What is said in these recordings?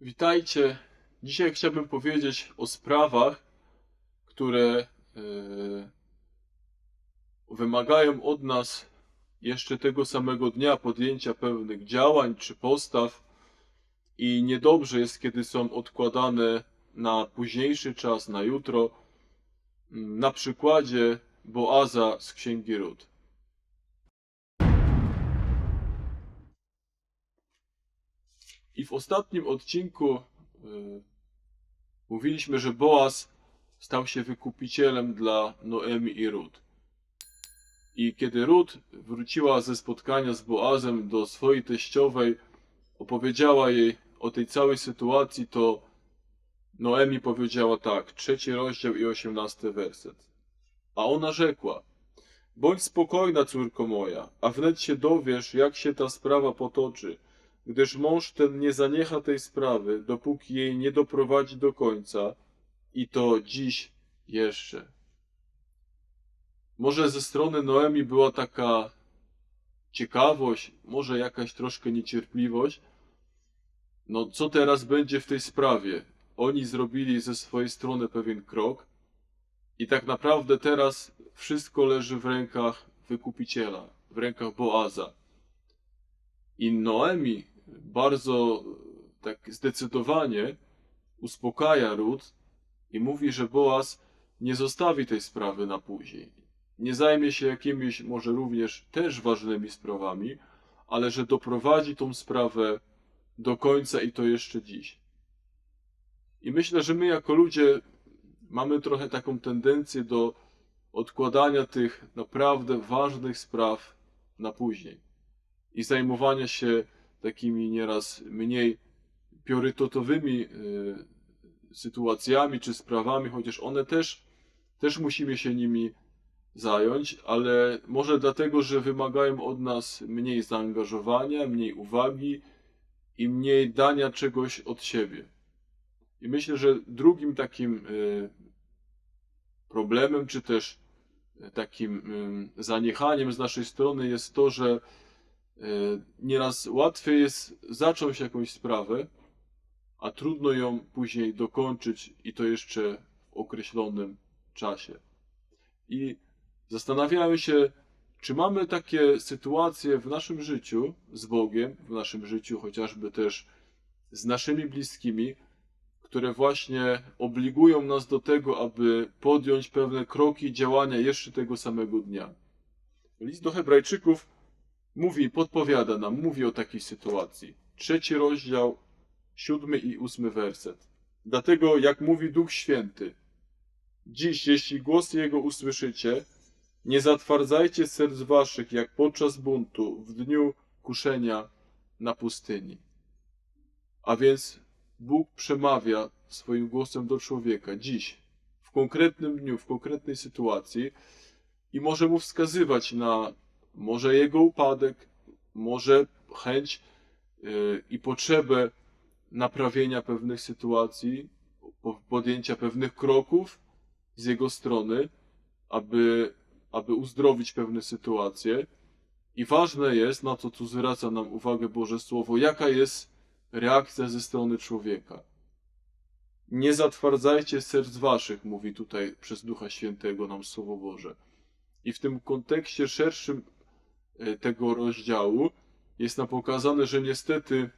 Witajcie. Dzisiaj chciałbym powiedzieć o sprawach, które e, wymagają od nas jeszcze tego samego dnia podjęcia pewnych działań czy postaw i niedobrze jest, kiedy są odkładane na późniejszy czas, na jutro. Na przykładzie Boaza z Księgi Ród. I w ostatnim odcinku y, mówiliśmy, że Boaz stał się wykupicielem dla Noemi i Rut. I kiedy Rut wróciła ze spotkania z Boazem do swojej teściowej, opowiedziała jej o tej całej sytuacji, to Noemi powiedziała tak, trzeci rozdział i osiemnasty werset. A ona rzekła, bądź spokojna, córko moja, a wnet się dowiesz, jak się ta sprawa potoczy, gdyż mąż ten nie zaniecha tej sprawy, dopóki jej nie doprowadzi do końca, i to dziś jeszcze. Może ze strony Noemi była taka ciekawość, może jakaś troszkę niecierpliwość. No, co teraz będzie w tej sprawie? Oni zrobili ze swojej strony pewien krok, i tak naprawdę teraz wszystko leży w rękach wykupiciela, w rękach Boaza. I Noemi bardzo tak zdecydowanie uspokaja Rut i mówi, że Boaz nie zostawi tej sprawy na później. Nie zajmie się jakimiś może również też ważnymi sprawami, ale że doprowadzi tą sprawę do końca i to jeszcze dziś. I myślę, że my jako ludzie mamy trochę taką tendencję do odkładania tych naprawdę ważnych spraw na później i zajmowania się takimi nieraz mniej priorytetowymi y, sytuacjami czy sprawami, chociaż one też, też musimy się nimi zająć, ale może dlatego, że wymagają od nas mniej zaangażowania, mniej uwagi i mniej dania czegoś od siebie. I myślę, że drugim takim y, problemem, czy też takim zaniechaniem z naszej strony jest to, że nieraz łatwiej jest zacząć jakąś sprawę, a trudno ją później dokończyć i to jeszcze w określonym czasie. I zastanawiałem się, czy mamy takie sytuacje w naszym życiu z Bogiem, w naszym życiu chociażby też z naszymi bliskimi, które właśnie obligują nas do tego, aby podjąć pewne kroki, działania jeszcze tego samego dnia. List do Hebrajczyków mówi, podpowiada nam, mówi o takiej sytuacji. Trzeci rozdział, siódmy i ósmy werset. Dlatego, jak mówi Duch Święty, dziś, jeśli głos Jego usłyszycie, nie zatwardzajcie serc waszych, jak podczas buntu w dniu kuszenia na pustyni. A więc Bóg przemawia swoim głosem do człowieka dziś, w konkretnym dniu, w konkretnej sytuacji i może mu wskazywać na może jego upadek, może chęć yy, i potrzebę naprawienia pewnych sytuacji, po- podjęcia pewnych kroków z jego strony, aby, aby uzdrowić pewne sytuacje. I ważne jest, na co tu zwraca nam uwagę Boże Słowo, jaka jest reakcja ze strony człowieka. Nie zatwardzajcie serc waszych, mówi tutaj przez Ducha Świętego nam Słowo Boże. I w tym kontekście szerszym tego rozdziału jest nam pokazane, że niestety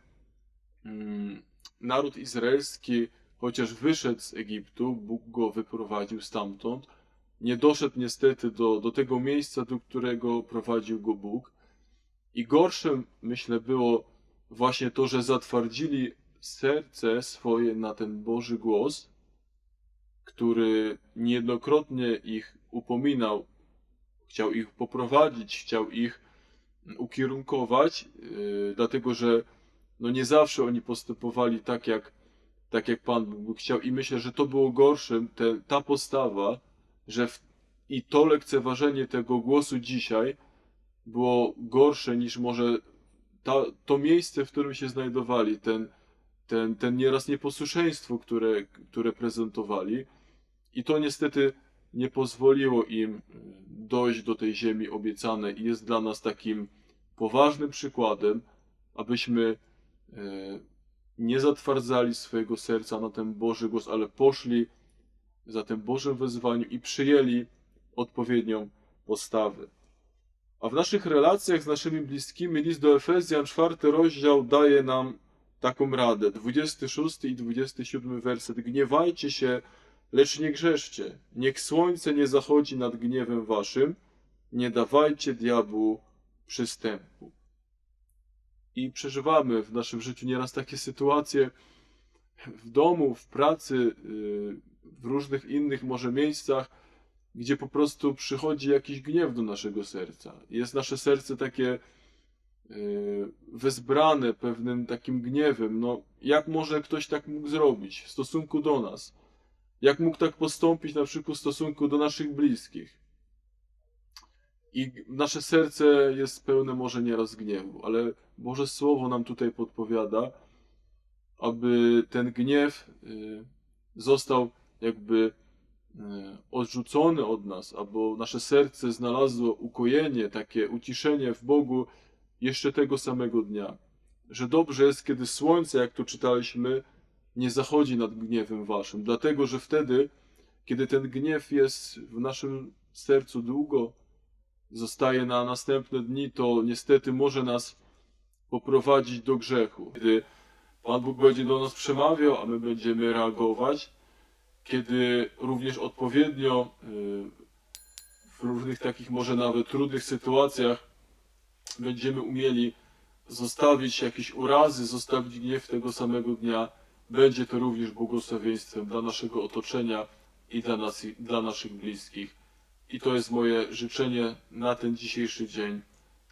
mm, naród izraelski, chociaż wyszedł z Egiptu, Bóg go wyprowadził stamtąd, nie doszedł niestety do, do tego miejsca, do którego prowadził go Bóg. I gorszym, myślę, było właśnie to, że zatwardzili serce swoje na ten Boży głos, który niejednokrotnie ich upominał, chciał ich poprowadzić, chciał ich ukierunkować, yy, dlatego że no nie zawsze oni postępowali tak jak, tak jak Pan Bóg chciał i myślę, że to było gorszym, te, ta postawa, że w, i to lekceważenie tego głosu dzisiaj było gorsze niż może ta, to miejsce, w którym się znajdowali, ten, ten, ten nieraz nieposłuszeństwo, które, które prezentowali. I to niestety nie pozwoliło im dojść do tej ziemi obiecanej i jest dla nas takim poważnym przykładem, abyśmy e, nie zatwardzali swojego serca na ten Boży głos, ale poszli za tym Bożym wezwaniu i przyjęli odpowiednią postawę. A w naszych relacjach z naszymi bliskimi list do Efezjan, czwarty rozdział daje nam taką radę. 26 i 27 werset. Gniewajcie się, lecz nie grzeszcie. Niech słońce nie zachodzi nad gniewem waszym. Nie dawajcie diabłu przystępu. I przeżywamy w naszym życiu nieraz takie sytuacje w domu, w pracy, yy, w różnych innych może miejscach, gdzie po prostu przychodzi jakiś gniew do naszego serca. Jest nasze serce takie yy, wezbrane pewnym takim gniewem. No, jak może ktoś tak mógł zrobić w stosunku do nas? Jak mógł tak postąpić na przykład w stosunku do naszych bliskich? I nasze serce jest pełne może nieraz gniewu, ale Boże Słowo nam tutaj podpowiada, aby ten gniew y, został jakby y, odrzucony od nas, aby nasze serce znalazło ukojenie, takie uciszenie w Bogu jeszcze tego samego dnia. Że dobrze jest, kiedy słońce, jak tu czytaliśmy, nie zachodzi nad gniewem waszym, dlatego że wtedy, kiedy ten gniew jest w naszym sercu długo, zostaje na następne dni, to niestety może nas poprowadzić do grzechu. Kiedy Pan Bóg będzie do nas przemawiał, a my będziemy reagować, kiedy również odpowiednio y, w różnych takich może nawet trudnych sytuacjach będziemy umieli zostawić jakieś urazy, zostawić gniew tego samego dnia, będzie to również błogosławieństwem dla naszego otoczenia i dla, nas, i dla naszych bliskich. I to jest moje życzenie na ten dzisiejszy dzień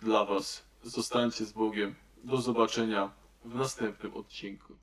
dla Was. Zostańcie z Bogiem. Do zobaczenia w następnym odcinku.